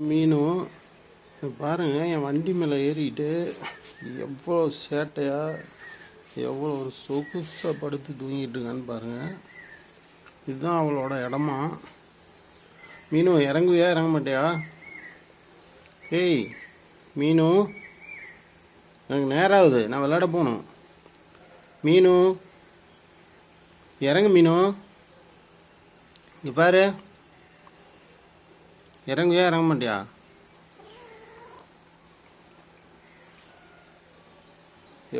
மீனும் பாருங்க என் வண்டி மேலே ஏறிக்கிட்டு எவ்வளோ சேட்டையாக எவ்வளோ ஒரு சொகுசாக படுத்து தூங்கிட்டு இருக்கான்னு பாருங்க. இதுதான் அவளோட இடமா. மீனு இறங்குவியா இறங்க மாட்டியா? ஏய் மீனு எனக்கு நேரம் ஆகுது நான் விளையாட போகணும். மீனு இறங்கு மீனு. இங்கே பாரு. இறங்குவியா இறங்க மாட்டியா?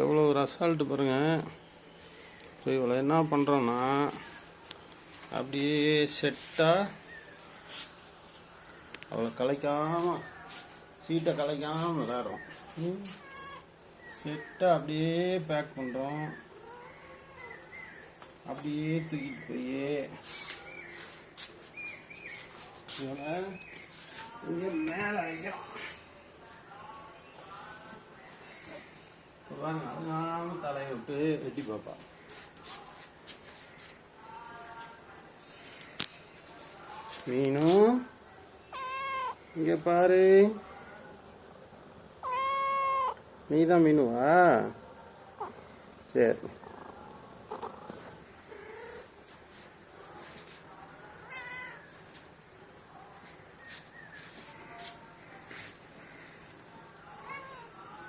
எவ்வளோ ஒரு அசால்ட்டு பாருங்க. இப்போ இவ்வளோ என்ன பண்ணுறோன்னா அப்படியே செட்டாக அவளை கலைக்காம சீட்டை கலைக்காமல் விளையாடுறோம். செட்டாக அப்படியே பேக் பண்ணுறோம் அப்படியே தூக்கிட்டு போய் இவனை இங்கே மேலே வைக்கிறோம். பாருங்க அழகாம தலையை விட்டு வெட்டி பார்ப்பா மீனும் இங்க பாரு. நீ தான் மீனுவா? சரி.